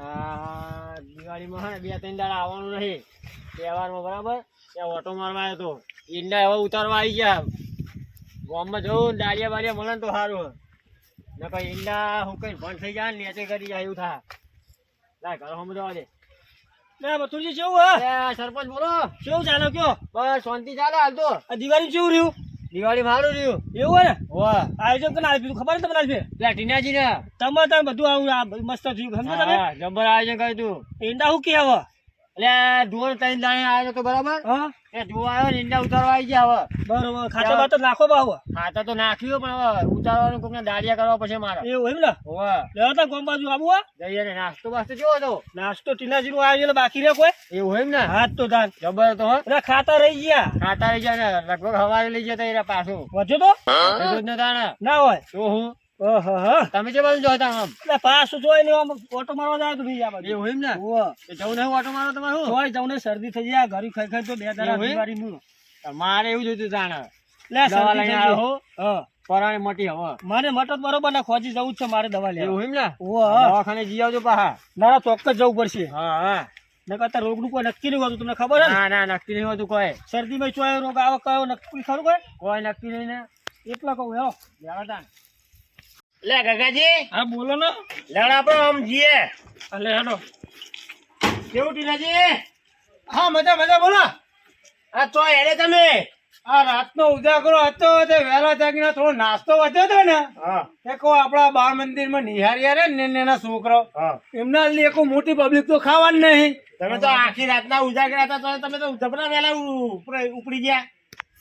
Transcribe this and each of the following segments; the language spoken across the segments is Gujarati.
દિવાળીમાં બે ત્રણ દાડા આવવાનું નહીં તહેવારમાં બરાબર? ત્યાં ઓટો મારવા આવ્યો તો. ઈંડા એવા ઉતારવા આવી ગયા. ગામમાં જવું ને દાળિયા બાળિયા મળે ને તો સારું નકર ઈંડા હું કઈ ભણ થઈ જાય ને નેચે કરી જાય એવું થાય. લાય ઘર સમજાવા દે લે મથુરજી કેવું હે? સરપંચ બોલો. કેવું ચાલે કયો? બસ શાંતિ ચાલે હાલ તો. દિવાળી કેવું રહ્યું? દિવાળી મારું રહ્યું. એવું હોય ને? વાહ. આયોજન કરીને આવી ખબર છે તમને આજે પેલા ટીનાજી ને તમે તમે બધું આવું આ મસ્ત થયું. સમજો તમે? જબર આયોજન કર્યું તું. ઈંડા હું કે હવે એટલે ધુવર ત્રણ દાણે આવ્યો તો બરાબર? એ ધુવા આવ્યો ઈંડા ઉતારવા આવી ગયા હવે. બરોબર ખાતા બાતો નાખો બાવ ખાતા તો નાખ્યું પણ હવે ઉતારવાનું કોકને દાડિયા કરવા પછી મારે. એવું એમ ને? હોવે. લેવા તા ગોમ બાજુ આવું જઈએ ને નાસ્તો બાસ્તો કેવો હતો નાસ્તો ટીનાજી નું આયોજન બાકી રહે કોઈ? એવું હોય ને? હાથ તો દાન જબર તો હો. ખાતા રહી ગયા. ખાતા રહી ગયા ને લગભગ હવારે લઈ જતા પાછું. વધ્યો તો? ને હોય. તો હા? તમે જે બાજુ જોતા આમ. એટલે પાછું જોઈ ને આમ ઓટો મારવા જાય તો નહીં આ બાજુ એવું હોય ને? એ જવું ઓટો તમારે શું? ને શરદી થઈ જાય ઘરે ખાઈ ખાઈ તો બે દાડા એવું એમ? મારે એવું જોઈતું જાણે. લે દવા લઈને આવ્યો ગઈ. પરાણે મોટી હવા. મારે મટત બરોબર ના ખોજી જવું છે મારે દવા લેવા. એવું હોય ને? દવાખાને જી આવજો પાહા મારા ચોક્કસ જવું પડશે. હા હા. નકર રોગનું કોઈ નક્કી નહીં હોતું તમને ખબર હે ના? ના નક્કી નહીં હોતું કોઈ. શરદીમાં ચોય રોગ આવે કયો નક્કી ખરું કોઈ? કોઈ નક્કી નહીં ને. એટલા કહું હેલો. લેવાતા લે ગગાજી હા બોલો ને. લડ આપણો આમ જીએ. અલે હેલો કેવું ટીનાજી? હા મજા મજા બોલો. આ તો એડે તમે. આ રાતનો ઉજાગરો હતો તે વહેલા જાગીને થોડો નાસ્તો વધ્યો હતો ને. હા. તે કહો આપણા બાળ મંદિરમાં નિહારિયા રે ને એના છોકરો. હા. એમના લીધે એક મોટી પબ્લિક તો ખાવાની નહીં. તમે તો આખી રાતના ઉજાગરા હતા તો તમે તો જબરા વહેલા ઉપડી ગયા.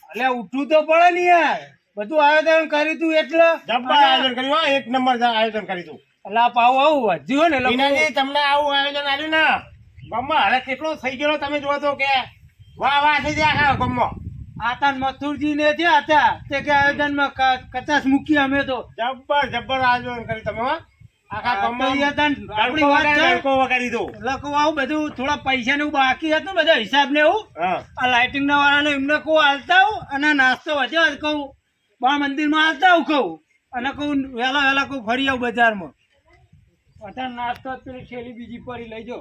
એટલે ઉઠવું તો પડે ને યાર. બધું આયોજન કર્યું તું એટલે? જબ્બર આયોજન કર્યું હો એક નંબર આયોજન કર્યું તું એટલે આ પાવ આવું વધ્યું ને તમને આવું આયોજન આવ્યું ને ગમમાં હવે કેટલો થઈ ગયો તમે જોવો તો કે વાહ વાહ થઈ જાય આખા ગામમાં. આતા મથુરજી ને થયા હતા. તે કે આયોજનમાં કચાસ મૂકી અમે તો. જબ્બર જબ્બર આયોજન કર્યું તમે આખા ગમમાં આપણી વાત છે. વગાડી દો લખો આવું બધું થોડા પૈસા ને બાકી હતું બધા હિસાબ ને એવું આ લાઇટિંગ ના વાળાને એમને કહું હાલતા અને નાસ્તો વધ્યો કહું. બા મંદિરમાં હાલતા આવું કહું. અને કહું વહેલા વહેલા કહું ફરી આવું બજારમાં. અત્યારે નાસ્તો પેલી થેલી બીજી પડી લઈજો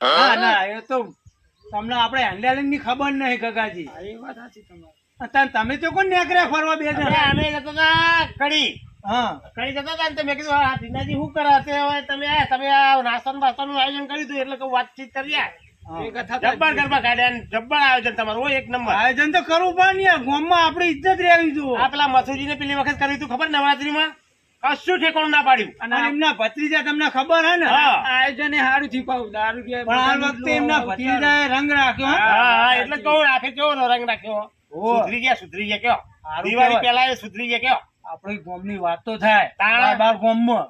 હા? ના એ તો તમને આપણે હેન્ડલિંગની ખબર નહીં ગગાજી. એ વાત સાચી તમારી. તમે તો કોણ નેકરે ફરવા બે અમે જણા અમે જતા હતા કડી. હા. કડી જતા હતા ને તો મેં કીધું હા ટીનાજી શું કરે? તે હવે તમે તમે આ નાસ્તાનું બાસ્તાનું આયોજન કર્યું હતું એટલે કહું વાતચીત કરી. જબ્બર ગરબા કાઢ્યા જબ્બર આયોજન તમારું એક નંબર. આયોજન તો કરવું પણ યાર ગામમાં આપણી ઇજ્જત રહેવી જોઈએ. આ પેલા મથુજી પેલી વખત કર્યું હતું ખબર નવરાત્રીમાં? કશું ઠેકાણું ના પાડ્યું. અને એમના ભત્રીજા તમને ખબર હે ને? આયોજન સારું થી પાવું દારૂ પણ આ વખતે એમના ભત્રીજાએ રંગ રાખ્યો હા. હા એટલે જ કહું કેવો રંગ રાખ્યો? સુધરી ગયા સુધરી ગયા કયો દિવાળી કહેવાય. એ સુધરી ગયા કયો આપણી ગામની વાત તો થાય. તાણા. બાર ગામમાં.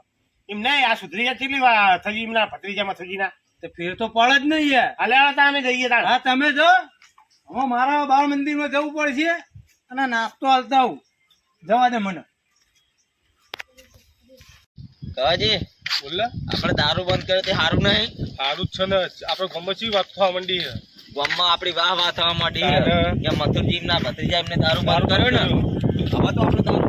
એમ નહીં આ સુધરી ગયા કેટલી વાર થઈ એમના ભત્રીજા મથુજીના? તો ફેર તો પડે જ નહીં યાર. અમે જઈએ તાણ હા તમે જો. હું મારા બાળ મંદિરમાં જવું પડશે અને નાસ્તો હાલતા હું જવા દે મને. કવાજી બોલે આપણે દારૂ બંધ કર્યો તે સારું નહીં? સારું જ છે ને. આપણે ગમે ચી વાત થવા માંડી છે? ગામમાં આપણી વાહ વાહ થવા માંડી. કે મથુરજી ના ભત્રીજા એમને દારૂ બંધ કર્યો ને? હવે તો આપણે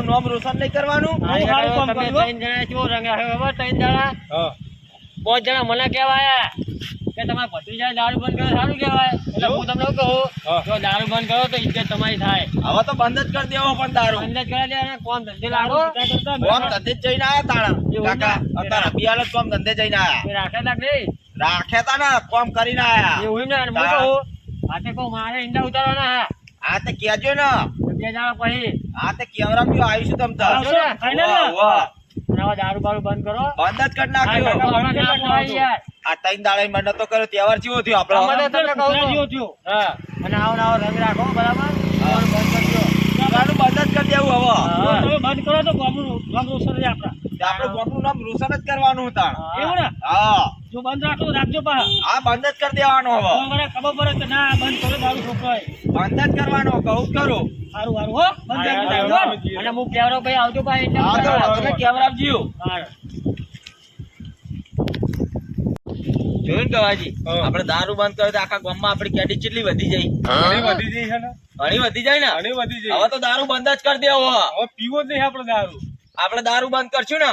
કાકા રોશન નહીં કરવાનું તમે જણા છો રંગ ત્રણ જણા પાંચ જણા મને કહેવાય કે તમારા ભત્રીજાએ દારૂ બંધ કર્યો સારું કહેવાય. એટલે હું તમને શું કહું? જો દારૂ બંધ કરો તો ઇજ્જત તમારી થાય. હવે તો બંધ જ કરી દેવો પણ દારૂ. બંધ જ કરી દે અને કોમ ધંધે લાગો. કોમ ધંધે જ જઈને આયા તાણા કાકા અત્યારે અભિયાલ જ કોમ ધંધે જઈને આયા. રાખે તા નહીં? રાખ્યા તા ને કોમ કરીને આયા. એવું ને હું તારા. કહું? હાથે કહું મારે ઈંડા ઉતારવાના હા. આ તે કેજો ને. બે જણા પછી. આ તે કેવરામ જો આવીશું તમ તાર? વાહ, વાહ. અને હવે દારૂ બારૂ બંધ કરો. બંધ જ કરી આ નાખ્યો ત્રણ દાડા મને તો કર્યો તહેવાર જેવો થયો આપડે અને આવો ને આવો રંગ રાખો બરાબર દારૂ બંધ કરજો. ગાડું બંધ જ કરી દેવું હવે. તમે બંધ કરો તો ગામનું ગામ રોશન રહે આપણા. આપણે ગામનું નામ રોશન જ કરવાનું હતા. એવું ને? હા. જો બંધ રાખો રાખજો પા હા બંધ જ કરી દેવાનું હવે. મને ખબર પડે કે ના બંધ કરો દારૂ છોકરો બંધ જ કરવાનો કહું જ કરું. સારું સારું હો. બંધ દારૂ, હો. અને હું કેવરો ભાઈ આવજો ભાઈ એટલે હા તો જીવ હા. જોયું ને કવાજી હા. આપણે દારૂ બંધ કર્યો તો આખા ગામમાં આપણી કેડી કેટલી વધી જાય વધી જઈ છે ને? ઘણી વધી જાય ને? ઘણી વધી જાય. હવે તો દારૂ બંધ જ કરી દેવો. હવે પીવો જ નહીં આપણે દારૂ. આપણે દારૂ બંધ કરશું ને?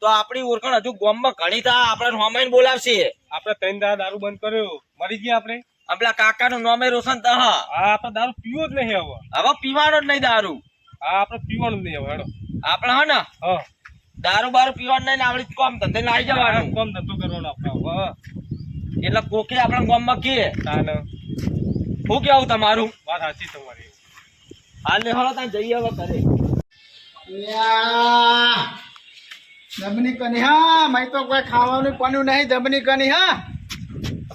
તો આપણી ઓળખાણ હજુ ગોમમાં ઘણી થા આપણે હોમાઈને બોલાવશે. આપણે ત્રણ દા દારૂ બંધ કર્યો. મરી ગયા આપણે? આપણા કાકાનું નામે રોશન થા. હા આપણે દારૂ પીવો જ નહીં હવે. હવે પીવાનો જ નહીં દારૂ. હા આપણે પીવાનું જ નહીં હવે હેડો. આપણે હે ને? હા. દારૂ બારૂ પીવાનું નહીં ને આપણે કોમ ધંધે લાવી જવાનું. કોમ ધંધો કરવાનો આપણે એટલે કોકે આપણા ગામમાં કે તાને શું કેવું તમારું? વાત સાચી તમારી. હાલ ને હળો ત્યાં જઈએ હવે કરે જમની કની હા મેં તો કોઈ ખાવાનું બન્યું નહીં જમની કની હા.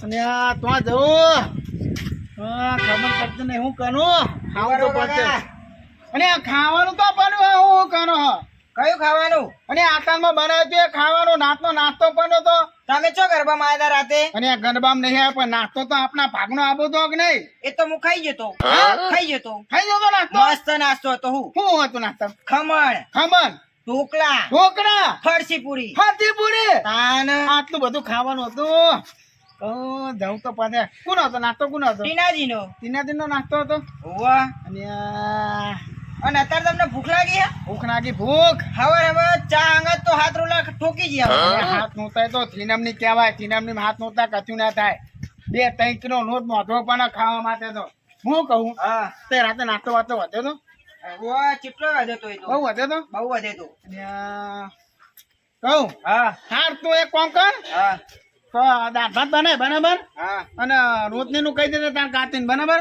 અને આ ત્યાં જવું હા ખબર પડતી નહીં હું કરું ખાવું તો પડશે. અને આ ખાવાનું તો બન્યું હા હું કરું હા. કયું ખાવાનું? અને આતામાં બનાવ્યું છે ખાવાનું નાસ્તો નાસ્તો પણ તો. તમે ચો ગરબામાં આવ્યા રાતે? અને આ ગરબામ નહીં આવ્યા પણ નાસ્તો તો આપણા ભાગનો આબો તો કે નહીં? એ તો હું ખાઈ જતો. ખાઈ જતો. ખાઈ જતો નાસ્તો? મસ્ત નાસ્તો હતો હું. શું હતું નાસ્તો? ખમણ. ખમણ? ઢોકળા. ઢોકળા? ફરસી પૂરી ફરસી પૂરી તાન. આટલું બધું ખાવાનું હતું? જવું તો પાછે. કોનો હતો? નાસ્તો કોનો હતો? ટીનાજીનો. તીના નો નાસ્તો હતો? હોવા. અને અને અત્યારે તમને ભૂખ લાગી હે? ભૂખ લાગી ભૂખ? હવે હવે ચા અંગત તો હાથ રોલા ઠોકી જી હાથ નોતાય તો થીનમની કહેવાય થીનમની હાથ નોતા કચું ના થાય. બે ત્રણ નો નોત મોઢો પણ ખાવા માટે તો. હું કહું હા. તે રાતે નાસ્તો વાતો વધ્યો તો? ચેટલો વધે તો એ તો? બહુ વધ્યો તો? બહુ વધે તો. કહું હા. હાર તું એક કોમ કર. હા. તો દાળ ભાત બને બરાબર હા અને રોટલી નું કહી દેજે ત્યાં કાતીને બરાબર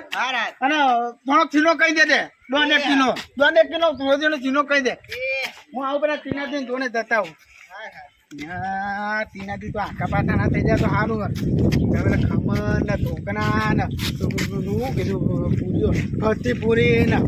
અને થોડો ચીનો કહી દેજે દોઢ એક કિલો દોઢ એક કિલો રોજીનો ચીનો કહી દે હું આવું પેલા ટીનાથી જોડે જતા હું હા ટીનાથી તો આખા ના થઈ જાય તો સારું હવે ખમણ ને ઢોકણા ને કીધું પૂરીઓ પૂરી ને.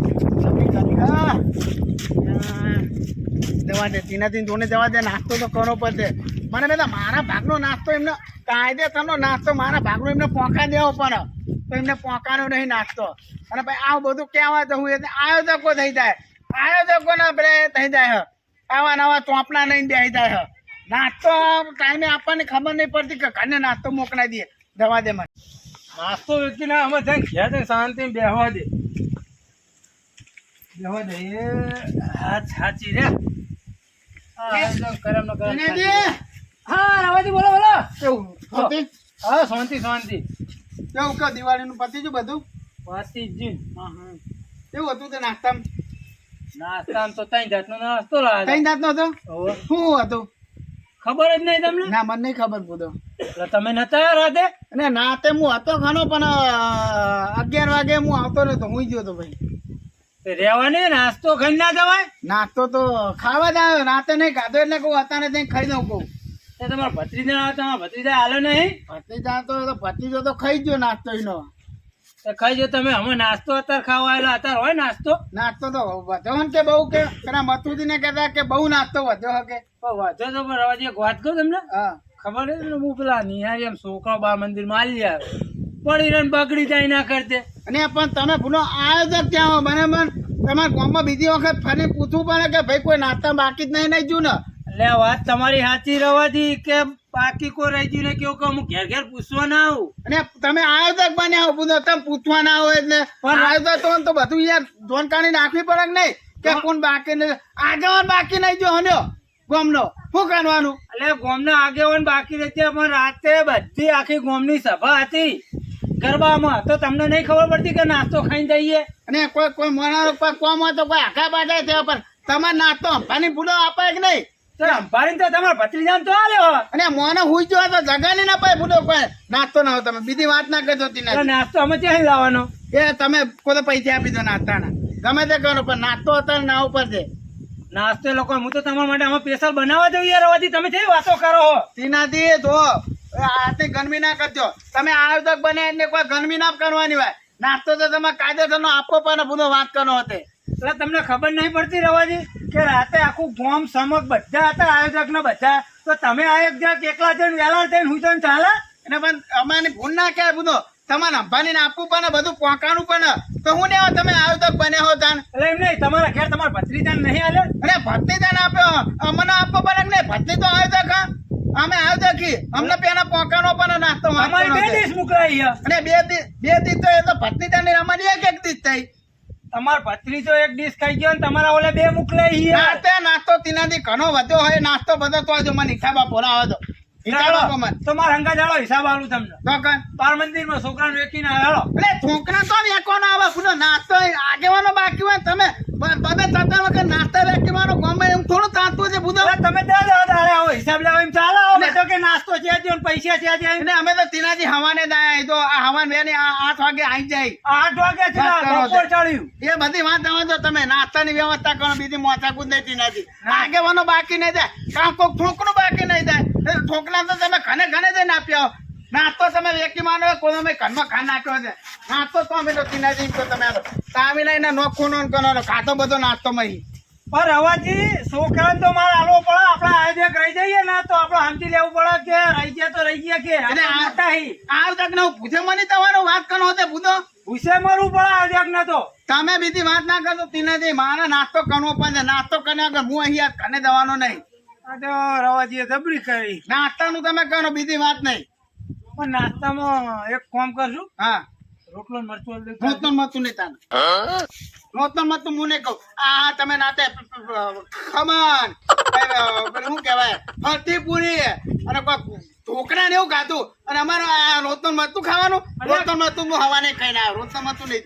જવા દે ટીનાથી જોડે જવા દે નાસ્તો તો કરવો પડશે મને બધા મારા ભાગનો નાસ્તો એમને કાયદેસરનો નાસ્તો મારા ભાગનો એમને પોકા દેવો પડે તો એમને પોંકાનો નહીં નાસ્તો અને ભાઈ આવું બધું કહેવા જવું એટલે આયોજકો થઈ જાય આયોજકો ના આપણે થઈ જાય હ. આવા નવા ચોપડા લઈને બેસી જાય હ. નાસ્તો ટાઈમે આપણને ખબર નહીં પડતી કે ઘરને નાસ્તો મોકલાઈ દઈએ જવા દે મને નાસ્તો જઈને શાંતિથી બેહવા દે બેહવા દે. એ સાચી રે. કરમ નો કરમ હા રવાજી બોલો બોલો. કેવું? શાંતિ? હા શાંતિ શાંતિ. કેવું કે દિવાળીનું પતી ગયું બધું? જી કેવું હતું તે નાસ્તામાં? નાસ્તામાં તો ત્રણ જાતનો નાસ્તો કઈ જાતનો હતો? શું હતું? ખબર જ નહીં તમને? ના મને નહીં ખબર પૂછો. એટલે તમે નતા રાતે? અને નાતે હું હતો ખાનો પણ અગિયાર વાગે હું આવતો નતો હું ગયો હતો ભાઈ. રહેવાની નાસ્તો ખાઈ ના જવાય? નાસ્તો તો ખાવા જ રાતે નહીં ખાધો એટલે કહું અત્યારે ત્યાં ખાઈ દઉં કહું. તમારા ભત્રીજા તમારા ભત્રીજા હાલો નહીં? ભત્રીજા તો ભત્રીજો તો ખાઈ ગયો નાસ્તો એનો. ખાઈ જો તમે અમે નાસ્તો અત્યારે ખાવા આવેલા અત્યારે હોય નાસ્તો? નાસ્તો તો વધ્યો ને કે બહુ કે પેલા મથુજી ને કહેતા કે બહુ નાસ્તો વધ્યો હકે વધ્યો તો પણ રવાજી એક વાત કહું તમને? હા. ખબર હું પેલા નિહારી એમ છોકરો બા મંદિરમાં આવી આવે પડી રન બગડી જાય ના કરતે. અને પણ તમે ભૂલો આયોજક ક્યાં હો. બરાબર તમારા ગામમાં બીજી વખત ફરી પૂછવું પડે કે ભાઈ કોઈ નાસ્તા બાકી જ નહીં નહીં જુ ને? એટલે વાત તમારી સાચી રવાથી કે બાકી કોઈ રહી ગયું ને કેવું કે હું ઘેર ઘેર પૂછવા ના આવું. અને તમે આયોજક બન્યા હો પૂછો તમે પૂછવા ના આવો એટલે પણ આયોજક તો તો બધું યાર જોનકારી નાખવી પડે કે નહીં? કે કોણ બાકી નહીં આગળ બાકી નહીં જો હન્યો ગોમનો. શું કરવાનું? એટલે ગામના આગેવાન બાકી રહેતી પણ રાતે બધી આખી ગોમની સભા હતી. ગરબામાં? તો તમને નહીં ખબર પડતી કે નાસ્તો ખાઈને જઈએ? અને કોઈ કોઈ મોનારો કોઈ કોમ તો કોઈ આખા બાજા છે પણ તમારે નાસ્તો અંભાની ભૂલો આપે કે નહીં? તો અંબારી તો તમારા ભત્રીજાને તો આવ્યો અને મોને હુઈ જો તો જગાની ના પાય ભૂલો કોઈ. નાસ્તો ના હોય તમે. બીજી વાત ના કરજો તીના નાસ્તો અમે ક્યાંય લાવવાનો? એ તમે કોઈ પૈસા આપી દો નાસ્તાના. ગમે તે કરો પણ નાસ્તો અત્યારે ના ઉપર છે નાસ્તો લોકો હું તો તમારા માટે આમાં સ્પેશિયલ બનાવવા દઉં યાર તમે કેવી વાતો કરો છો તીનાથી જો આથી ગરમી ના કરજો. તમે આયોજક બને એટલે કોઈ ગરમી ના કરવાની હોય. નાસ્તો તો તમે કાયદેસરનો આપવો પણ બધો વાત કરવો હતો. એટલે તમને ખબર નહીં પડતી રવાજી કે રાતે આખું ગોમ સમક બધા હતા આયોજક ને બધા? તો તમે આયોજક એકલા જઈને વેલા થઈને હું જઈને ચાલે? અને પણ અમારી ભૂલ ના ક્યાંય બધો. તમારે અંબાની આપવું પણ બધું પોકાનું પણ. તો હું ને તમે આયોજક બને હો તાન એટલે એમ નહીં તમારા ઘેર તમારા ભત્રીજાને નહીં આલે અને ભત્રીજાને આપ્યો અમને આપવો કે નહીં ભત્રી તો આવ્યો તો ખા. અમે આવજો કી અમને પેલા પોકાનો પણ નાસ્તો અમારી બે દિવસ મોકલાઈ અને બે દિવસ બે દિવસ તો એ તો ભત્રી તને અમારી એક એક દિવસ થઈ. તમાર ભત્રીજો એક ડીશ ખાઈ ગયો ને તમારા ઓલે બે મોકલાઈ નાસ્તે નાસ્તો તેનાથી ઘણો વધ્યો હોય નાસ્તો બધો તો જો મને હિસાબ આપો આવે તો. હિસાબ આપો મને તો મારા હંગા જાળો હિસાબ આલું તમને. કઈ બાર મંદિરમાં છોકરાને વેચીને આવ્યો એટલે છોકરા તો આવે પૂરો નાસ્તો આગેવાનો બાકી હોય તમે તમે ત્રણ વખત નાસ્તા વેકવાનો ગમે એમ થોડું તાતું છે બુધો. તમે આવો હિસાબ લેવા એમ ચાલો આવો તો કે નાસ્તો છે જ ને પૈસા છે ને અમે તો તેનાથી હવાને દાય તો આ હવાન આ આઠ વાગે આવી જાય. વાગે છે બપોર ચડ્યું એ બધી વાત આવે તો તમે નાસ્તાની વ્યવસ્થા કરો બીજી મોચાકૂદ નહીં તેનાથી આગેવાનો બાકી નહીં જાય. કામ કોક ઠોકરું બાકી નહીં જાય. એ તો તમે ઘને ઘને જઈને આપ્યા નાસ્તો તમે વેકી માનો કોઈ અમે ઘરમાં ખા નાખ્યો છે. નાસ્તો તો અમે તો તેનાથી તો તમે તામી લઈને નોખું નો કરવાનો ખાતો બધો નાસ્તો માં પણ રવાજી છોકરાને તો મારે આલવો પડે. આપડે આયોજક રહી જઈએ ને તો આપડે સમજી લેવું પડે કે રહી ગયા તો રહી ગયા કે. અને આપણે આ- મોટા હી. આવ તક ને પૂછે મને તમારો વાત કરો છે બુધો ભૂસે મરવું પડે આયોજક ને તો તમે બીજી વાત ના કરતો તેનાથી મારે નાસ્તો કરવો પડે નાસ્તો કરીને આગળ હું અહીંયા કને દેવાનો નહીં તો રવાજીએ જબરી કરી નાસ્તાનું તમે કરો બીજી વાત નહીં પણ નાસ્તામાં એક કામ કરશું હા રોટલો મરચું રોતન મતું નહીં તાને રોતન મતું હું નહીં કહું આ તમે નાતે ખમણ શું કહેવાય ફરતી પૂરી અને કોઈ ઢોકળા ને એવું ખાધું. અને અમારે આ રોતન મતું ખાવાનું. રોતન મતું હું હવાને ખાઈને આવ્યો. રોતન મતું નહીં.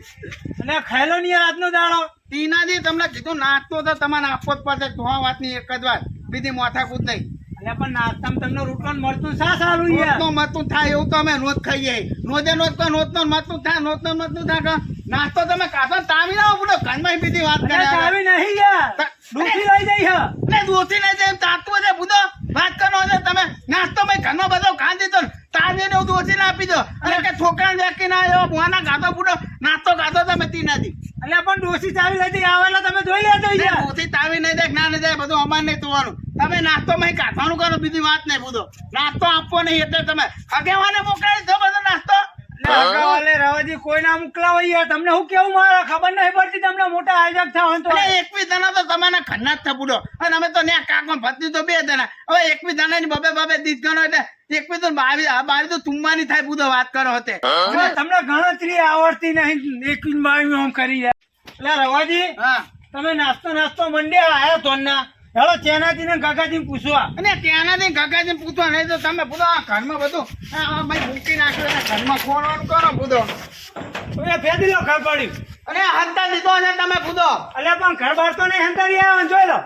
અને ખાયલો નહીં આજનો દાડો? તીનાથી તમને કીધું નાસ્તો તો તમારે આપવો જ પડશે. તો આ વાતની એક જ વાત. બીજી માથાકૂટ નહીં. એટલે પણ નાસ્તામાં તમને રોટલો ને શા સારું રોજનું થાય એવું તો અમે રોજ ખાઈએ. રોજે રોજ તો રોજનો મતું થાય રોજનો મતું થાય. નાસ્તો તમે ને તાવી ના પડો ઘરમાં બીજી વાત કરે. આવી નહીં યાર. ડૂસી લઈ જઈ હે. ને તાતું છે બુધો. વાત કરો છે તમે. નાસ્તો મેં ઘરનો બધો ખાંધી તો તાજે ને બધું ના આપી દો. અને કે છોકરાને વેકી ના આવ્યો ભુવાના ગાતો બુડો નાસ્તો ગાતો તમે તી નથી એટલે પણ ડોસી ચાવી લઈ આવેલા તમે જોઈ લેજો ડોસી ચાવી તાવી નહીં દેખ ના નહીં જાય બધું અમાર નહીં તોવાનું તમે નાસ્તો માં કાઢવાનું કરો બીજી વાત નહીં બુધો નાસ્તો આપવો નહીં એટલે તમે હગેવાને મોકલાવી દો બધો નાસ્તો. વાલે રવાજી કોઈ ના મોકલાવો યાર તમને હું કેવું મારે ખબર નહીં પડતી તમને મોટા આયોજક થાવ તો. એટલે એકવી તો તમારા ઘરના જ થપુડો અને અમે તો ને કાકો ભત્રી તો બે દાણા. હવે એકવી દાણા ની બબે બબે દીધ ગણો એટલે એકવી તો બાવી આ તો ચુમ્માની થાય બુધો વાત કરો હતે. તમને ગણતરી આવડતી નહીં એક બાવી આમ કરી એટલે રવાજી તમે નાસ્તો નાસ્તો મંડ્યા આયો તો ના હેલો ચેનાજી ને કાકાજી પૂછવા. અને ત્યાંનાથી ગગાજી પૂછવા નહીં તો તમે બુધો આ ઘરમાં બધું ભાઈ મૂકી નાખ્યો એટલે ઘરમાં ખોરવાનું કરો તમે ફેદી લો ઘર પડ્યું અને હંતા દીધો છે તમે બુધો એટલે પણ ઘર બાર તો નહીં હંતારી આવ્યો જોઈ લો.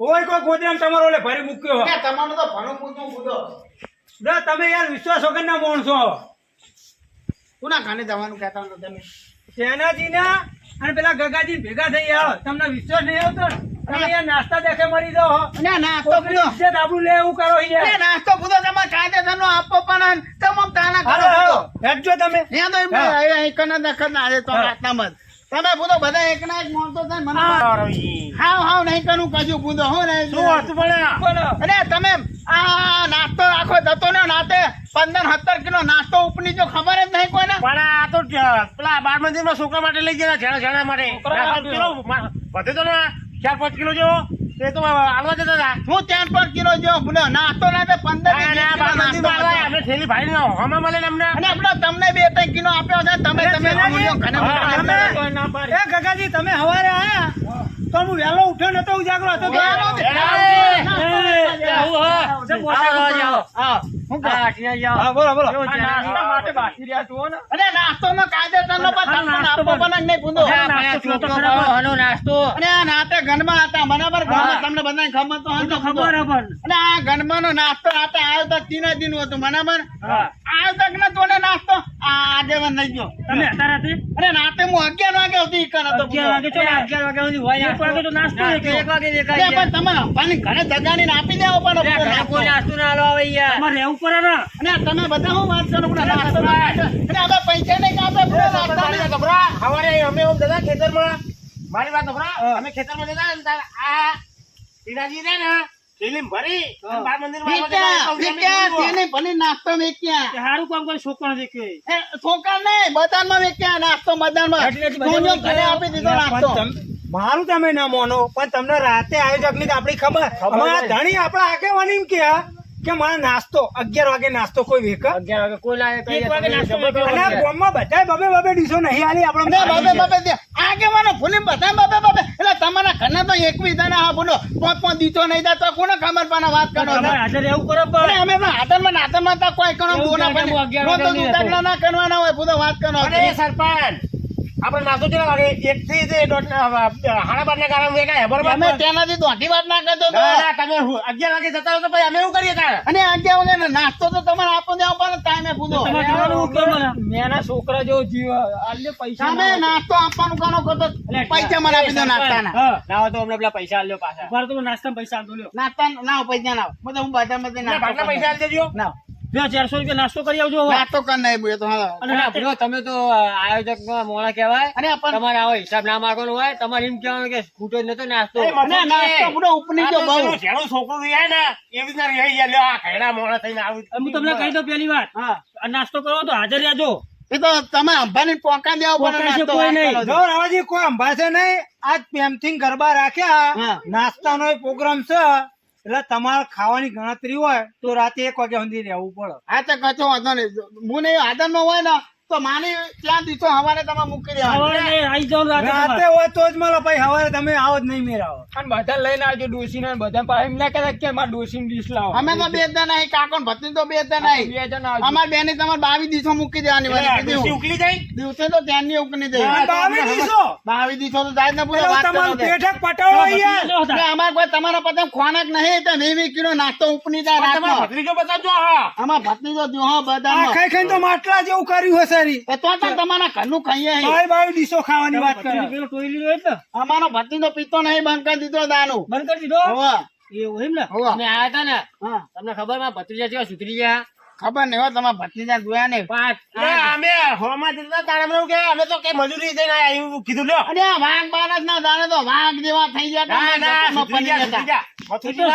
હોય કોઈ ગોદરામ તમારો ઓલે ભરી મૂક્યો હોય. તમારો તો ભણું પૂછું લો, તમે યાર વિશ્વાસ વગર ના માણસો. કોના ખાને જવાનું કહેતા હતા તમે? સેનાજી ના અને પેલા ગગાજી ભેગા થઈ આવો તમને વિશ્વાસ નહીં આવતો? તમે નાસ્તા દેખે મરી જાઓ હો. નાસ્તો બુધો ઇજ્જત લે એવું કરો યાર નાસ્તો બુધો તમે કાયદેસરનો આપો પણ તમામ તાના કરો હેડજો તમે. ત્યાં તો એમ ના આવે તો જ. તમે બુધો બધા એકના એક માણસો થાય મને હાવ હાવ નહીં કરું કશું બુધો હું ને બોલો. અરે તમે આ નાસ્તો રાખો જતો ને નાતે. પંદર સત્તર કિલો નાસ્તો ઉપની જો ખબર જ નહીં કોઈને? પણ આ તો પેલા બાર મંદિરમાં છોકરા માટે લઈ ગયા છેડા છેડા માટે. વધે તો ને ચાર પાંચ કિલો જેવો. તે તો આલવા જતા હતા. હું ત્યાં પર કિલો જેવો બુધો નાસ્તો ના તે પંદરથી અને વીસ આ બાર કિલો મંદિર નાસ્તો માં હતો. અમે થેલી ભાઈ ને હવામાં મળે અમને. અને આપણો તમને બે ત્રણ કિલો આપ્યો છે. તમે તમે એ ગગાજી તમે હવારે આયા? તો હું વહેલો ઉઠ્યો નતો ઉજાગરો. હતો નાસ્તા આવ્યો તો તીના દિન હતું બરાબર? આવ્યો તક ને તોને નાસ્તો આ નહીં ગયો. તમે અરે રાતે હું અગિયાર વાગે સુધી ઈકન હતો અગિયાર વાગે વાગ્યા સુધી હોય વાગે તો નાસ્તો એક વાગે દેખાય પણ તમે ઘરે જગાડીને આપી દેવો પણ નાસ્તો. નાસ્તો ના આલો આવે યાર. તમારે રહેવું પડે અને તમે બધા હું વાત કરો. અને હવે પૈસા નહીં કાપે. સવારે અમે આમ જતા ખેતરમાં મારી વાત સાંભળો. અમે ખેતરમાં જતા ને આ ટીનાજી છે ને ભરી બાર નાસ્તો વેચ્યા. સારું કામ કરે છોકરા એ છોકરા નહીં, વેચ્યા નાસ્તો ઘરે આપી દીધો નાસ્તો. મારું તમે ના માનો પણ તમને રાતે આયોજકની આપડી ખબર ખબર. ધણી આપડા આગેવાની કે કે મારે નાસ્તો અગિયાર વાગે નાસ્તો કોઈ વેક? અગિયાર વાગે કોઈ ના એક વાગે નાસ્તો અને આ અગિયાર. ગામમાં બધાય બબે બબે ડીશો નહીં આલી આપણે બબે બાબે બાબે દે આગેવાનો ભૂલી બધા બાબે બાબે. એટલે તમારા ઘરના તો એકવીસ દાના હા બોલો પાંચ પાંચ દીધો નહીં દે તો કોને ખબર પણ વાત કરો હાજર એવું કરો પણ. અરે અમે પણ હાથરમાં નાતરમાં તો કોઈ કણો બોના પણ ના કરવાના હોય પૂરો વાત કરો સરપંચ આપણે નાસ્તો કેટલા વાગે એક થી સાડા બાર ના કારણ વેગાય બરોબર અમે તેનાથી દોઢી વાત ના કરતો તો. ના, ના, તમે હું- અગિયાર વાગે જતા તો પછી અમે એવું કરીએ તારે? અને વગર નાસ્તો તો તમારે આપો દેવો પડે ટાઈમે કેમ મને? છોકરા જેવો જીવ આલ્યો પૈસા તમે. નાસ્તો આપવાનું કરો કહો પૈસા મને આપી દો નાસ્તાના. હા, ના તો અમને પેલા પૈસા આલ્યો પાછા. નાસ્તા ના પૈસા ના હું બધા હું પૈસા આલી દેજો. ના. ચારસો રૂપિયા નાસ્તો કરી આવજો નાસ્તો કર નહીં તો અને ના, તમે તો આયોજક મોડા કહેવાય. અને તમારે આવો હિસાબ ના માંગવાનો હોય તમારે એમ કહેવાનું કે ખૂટો નતો નાસ્તો. નાસ્તો પૂરો ઉપની ગયો બહુ. છોકરું રહ્યા ને એવી રીતના રહી ગયા. લ્યો, આ ખૈડા મોડા થઈને આવું હું તમને કહી દઉં પેલી વાત. હા. નાસ્તો કરો તો હાજર રહેજો. એ તો તમે અંબાની પોકા દેવો છે કોઈ નહીં. કરો છો. જો રાવાજી કોઈ અંબાશે નહીં. આજ પ્રેમથી ગરબા રાખ્યા. નાસ્તાનો પ્રોગ્રામ છે. એટલે તમારે ખાવાની ગણતરી હોય તો રાતે એક વાગ્યા સુધી રહેવું પડે. આ તો કચો વાંધો નહીં. હું નહીં આદરમાં હોય ને તો માની ત્યાં દીધો હવારે તમે મૂકી રાતે હોય તો જ મળો ભાઈ હવારે તમે આવો જ નહીં મેરાવો અને બધા લઈને આવજો ડોસી ને બધા પાસે એમ ના કહેતા કે મારે ડોસી ડીશ લાવો. અમે તો બે જણા નહીં કાકો ને ભત્રી તો બે જણા નહીં બે જણ આવજો. અમાર બેની તમારે બાવી દીસો મૂકી દેવાની કીધું. ઉકલી જાય? દિવસે તો ત્યાંની ઉકની દે અને બાવી દીસો તો જાય ને પૂરો વાત તમારું. પેઠક પટાવો જો. એટલે અમાર કોઈ તમારા પતંગ ખોરાક નહીં તો નહીં વીસ કિલો નાસ્તો ઉપની જાય તમારો રાતનો. ભત્રીજો બતાવજો હા. અમાર ભત્રી જો દ્યો હો આ બધામાં. ખાઈ ખાઈને તો માટલા જેવું કર્યું હશે. રી તો તમારા ઘરનું ખાઈએ ડીશો ખાવાની વાત કરે. પેલો અમારો તો પીતો નહીં બંધ કરી દીધો દાનું. બંધ કરી દીધો? હોવે, એવું એમ ને? અમે આયા હતા ને? તમને ખબરમાં ભત્રીજા જેવા સુધરી ગયા. ખબર નહીં હો તમારા ભત્રીજા જોયા નહીં. પાંચ અમે હોમાં જતા તારે કે અમે તો કઈ મજૂરી કીધું લ્યો. બારસ ના દાડે તો વાઘ જેવા થઈ ગયા ના ના. ભત્રીજા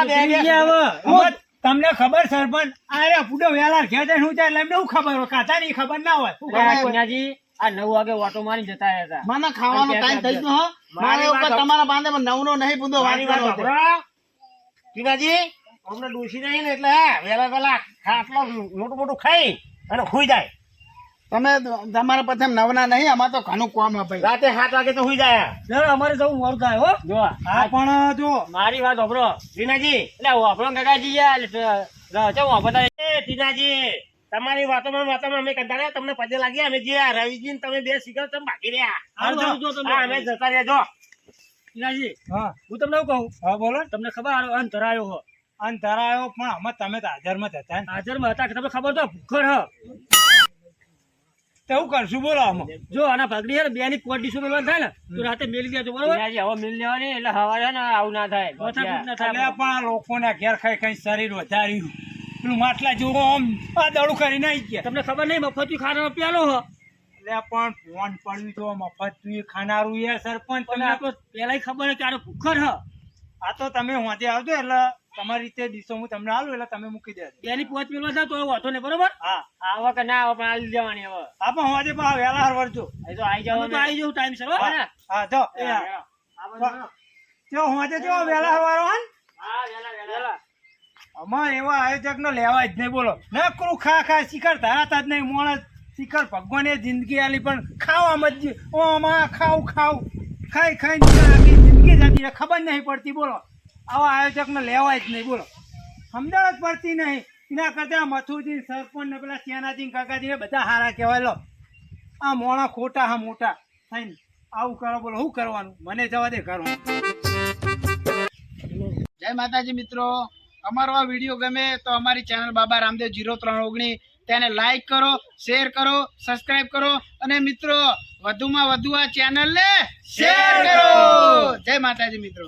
તમને ખબર સરપંચ? અરે પૂડો વેલાર જઈને હું જાય એટલે એમને શું ખબર હોય? કાતા ની ખબર ના હોય. શું? કન્યાજી, આ નવ વાગે ઓટો મારી જતા હતા. મને ખાવાનો ટાઈમ થઈ ગયો હો. મારે ઉપર તમારા બાંધે પણ નવનો નહીં પૂછો વાત મારી વાત. ટીનાજી, અમને ડોસી નહીં ને એટલે હે, વેલા વહેલા ખાટલો મોટું મોટું ખાઈ અને ખુઈ જાય. તમે તમારા પછી નવના નહીં અમાર તો ઘણું કોમ ભાઈ. રાતે સાત વાગે તો સુઈ જાય. જરા અમારે જવું મોડું થાય હો. જો હા. પણ જો. મારી વાત વાપરો ટીનાજી. એટલે વાપરો કાકાજી ચો એ ટીનાજી તમારી વાતોમાં વાતોમાં અમે કંટાળ્યા તમને પગે લાગ્યા અમે જે રવિજી ને તમે બે શીખર તમે બાકી રહ્યા. અમે જતા રહ્યા જો. ટીનાજી, હા. હું તમને એવું કહું? હા બોલો. તમને ખબર અંતર આવ્યો હો. અંતર આવ્યો પણ અમે તમે તો હાજરમાં જ હતા હાજરમાં હતા તમે તમને ખબર તો ભૂખર હ. તો એવું કરશું બોલો આમાં? જો આના ભાગડી છે ને બે ની પોટ ડીશો થાય ને તો રાતે મેલી દેજો બરોબર? હવે મેલી લેવાની એટલે હવારે છે ને આવું ના થાય પણ આ લોકોને ઘેર ખાઈ ખાઈ શરીર વધાર્યું. પેલું માટલા જેવું આમ આ દડું કરીને આવી ગયા. તમને ખબર નહીં મફત ખાવાનો પેલો હો. એટલે પણ ફોન પડવી તો મફત તું એ ખાનારું યાર સરપંચ તમને પહેલાય ખબર હે કે આનો ભૂખર હ. આ તો તમે વાંચે આવજો એટલે તમારી રીતે દિશો હું તમને આલું એટલે તમે મૂકી દેજો. એની પોચ મેળવા થાય તો વાંધો નહીં બરોબર? હા. આવો કે ના આવો પણ આલી જવાની હવે. હા પણ વાંચે પણ આ વહેલા હરવરજો એ તો આવી તમે તો આવી જવું ટાઈમ સર હા. હા જો. એ હા. જો વાંચે જો વહેલા હરવારો હન અમાર એવા આયોજક નો લેવા જ નહીં બોલો. નકરું ખા ખા શિખર ધરાતા જ નહીં મોણસ શિખર ભગવાને જિંદગી આલી પણ ખાવા જ ઓમાં ખાવ ખાવ ખાઈ ખાઈ જિંદગી જતી ખબર નહીં પડતી બોલો. આવા આયોજક ને લેવા જ નહીં બોલો. સમજણ જ પડતી નહીં. એના કરતા મથુજી સરપંચ ને પેલા સેનાજી કાકાજી બધા હારા કહેવાય લો. આ મોણા ખોટા હા મોટા. થઈને આવું કરો બોલો. શું કરવાનું? મને જવા દે કરવાનું જય માતાજી મિત્રો. અમારો આ વીડિયો ગમે તો અમારી ચેનલ બાબા રામદેવ જીરો ત્રણ ઓગણી તેને લાઈક કરો શેર કરો સબસ્ક્રાઇબ કરો અને મિત્રો વધુમાં વધુ આ ચેનલ ને શેર કરો. જય માતાજી મિત્રો.